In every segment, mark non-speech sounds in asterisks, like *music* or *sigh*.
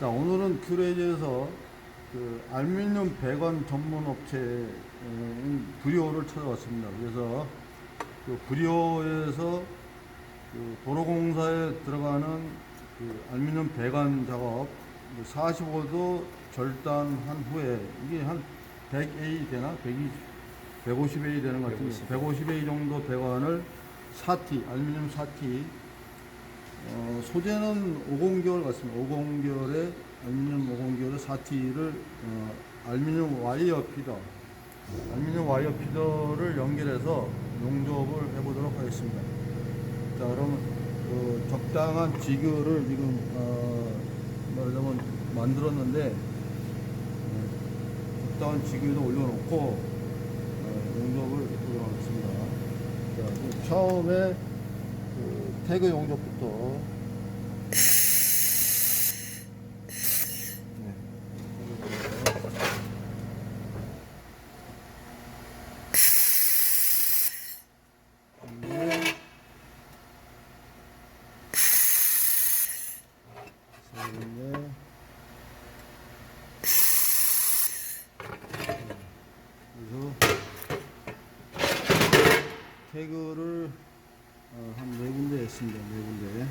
자, 오늘은 큐레이지에서 그 알루미늄 배관 전문 업체인 브리오를 찾아왔습니다. 그래서 그 브리오에서 그 도로공사에 들어가는 그 알루미늄 배관 작업 45도 절단한 후에 이게 한 100A 되나? 120, 150A 되는 것 같은데 150A 정도 배관을 4T, 알루미늄 4T 어, 소재는 50개월 같습니다. 50개월에 알루미늄 50개월에 4T를 어, 알루미늄 와이어 피더, 알루미늄 와이어 피더를 연결해서 용접을 해보도록 하겠습니다. 자, 그러면 그 적당한 지그를 지금 어, 말하자면 만들었는데 어, 적당한 지그도 올려놓고 어, 용접을 해보도록 하겠습니다. 자, 그 처음에 그 태그 용접부터 네. 네. 네. 태그를 어, 한네 군데 했습니다. 네 군데.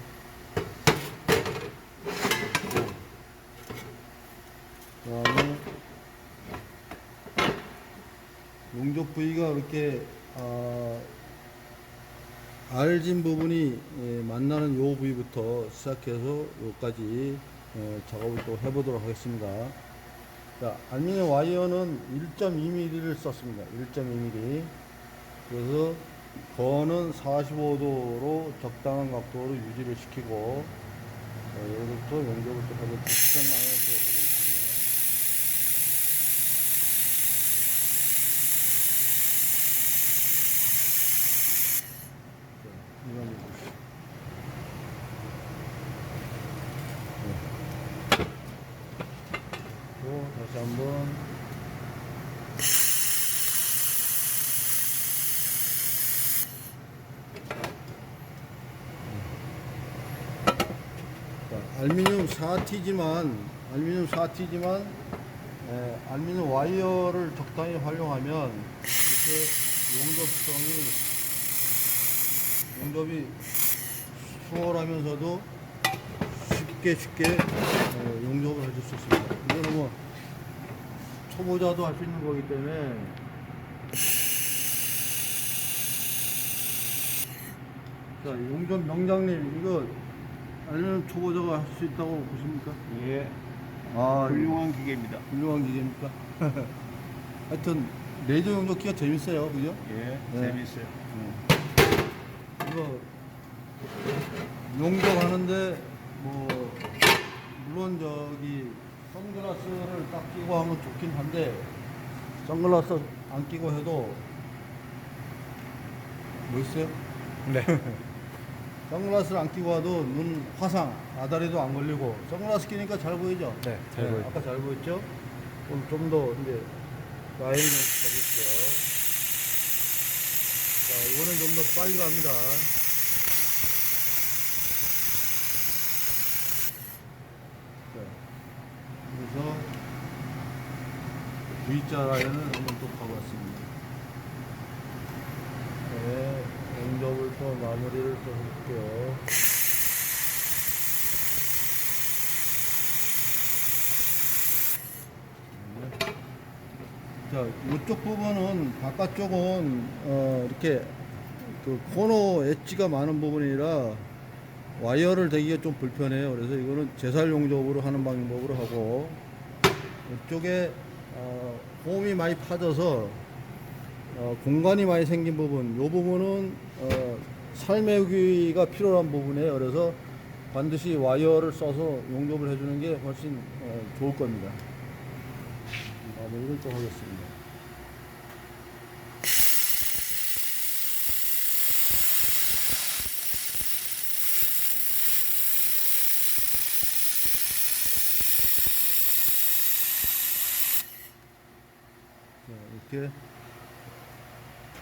그 다음에 용접 부위가 이렇게 아, 알진 부분이 예, 만나는 요 부위부터 시작해서 요까지 어, 작업을 또 해보도록 하겠습니다. 자, 알루미늄 와이어는 1.2mm를 썼습니다. 1.2mm. 그래서 거는 45도로 적당한 각도로 유지를 시키고 어, 여기부터 또 하고 직선. 자, 이건 보시죠. 네. 또 다시 한번 자, 알루미늄 4T지만 알루미늄 4T지만 에, 알루미늄 와이어를 적당히 활용하면 이렇게 용접성이 용접이 수월하면서도 쉽게 쉽게 에, 용접을 해줄 수 있습니다. 이거는 뭐 초보자도 할 수 있는 거기 때문에 자 용접 명장님 이거 알루미늄 초보자가 할 수 있다고 보십니까? 예, 아 훌륭한 기계입니다. 훌륭한 기계입니까? *laughs* 하여튼 레이저 용접기가 재밌어요, 그죠? 예, 네. 재밌어요. 이거 용접하는데 뭐 물론 저기 선글라스를 딱 끼고 하면 좋긴 한데 선글라스 안 끼고 해도 뭐 있어요? 네. *laughs* 선글라스를 안 끼고 와도 눈 화상, 아다리도 안 걸리고 선글라스 끼니까 잘 보이죠? 네, 잘 보여요. 아까 잘 보였죠? 오늘 좀 더 이제 라인을 가볼게요. 자, 이거는 좀더 빨리 갑니다. 자, 그래서 V자 라인을 한번 또 가봤습니다. 네, 또 마무리를 또 해볼게요. 자, 이쪽 부분은 바깥쪽은 어, 이렇게 그 코너 엣지가 많은 부분이라 와이어를 대기가 좀 불편해요. 그래서 이거는 제살 용접으로 하는 방법으로 하고 이쪽에 어, 홈이 많이 파져서 어, 공간이 많이 생긴 부분, 이 부분은 어, 살매기가 필요한 부분이에요. 그래서 반드시 와이어를 써서 용접을 해주는 게 훨씬 어, 좋을 겁니다. 마무리를 또 하겠습니다. 자, 이렇게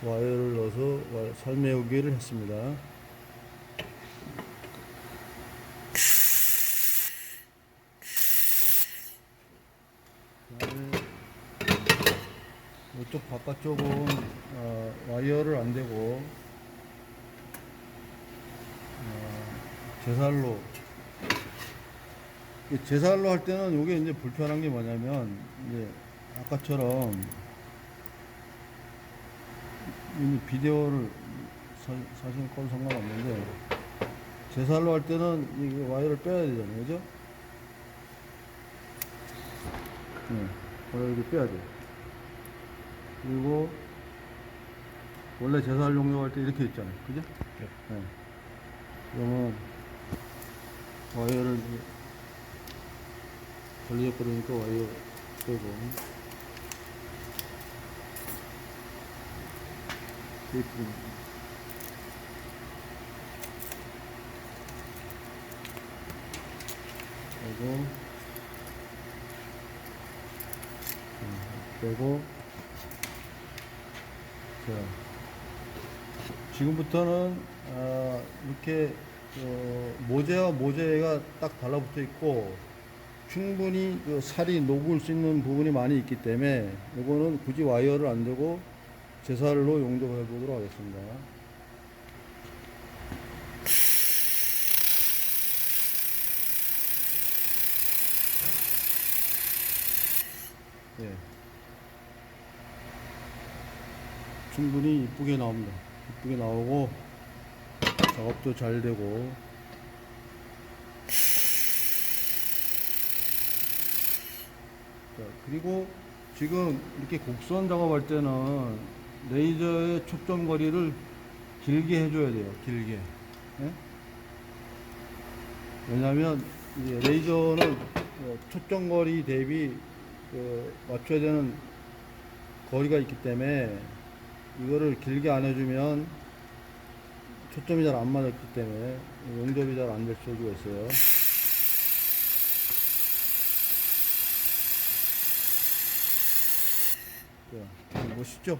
와이어를 넣어서 살매우기를 했습니다. 이쪽 바깥쪽은 어, 와이어를 안 대고 어, 제살로 제살로 할 때는 이게 이제 불편한 게 뭐냐면 이제 아까처럼 이미 비디오를 사, 사실 건 상관없는데 제살로 할 때는 이 와이어를 빼야 되잖아요, 그죠? 네, 와이어를 빼야 돼. 그리고 원래 제살 용접할 때 이렇게 있잖아요, 그죠? 네. 그러면 와이어를 걸리적거리니까 와이어 빼고 음, 빼고. 자 지금부터는 아, 이렇게 어, 모재와 모재가 딱 달라붙어 있고 충분히 그 살이 녹을 수 있는 부분이 많이 있기 때문에 이거는 굳이 와이어를 안 대고 제살로 용접해 보도록 하겠습니다. 예. 충분히 이쁘게 나옵니다. 이쁘게 나오고 작업도 잘 되고 자, 그리고 지금 이렇게 곡선 작업할 때는 레이저의 초점 거리를 길게 해줘야 돼요. 길게. 예? 왜냐하면 레이저는 어, 초점 거리 대비 그 맞춰야 되는 거리가 있기 때문에 이거를 길게 안 해주면 초점이 잘 안 맞았기 때문에 용접이 잘 안될 수가 있어요. 자, 멋있죠?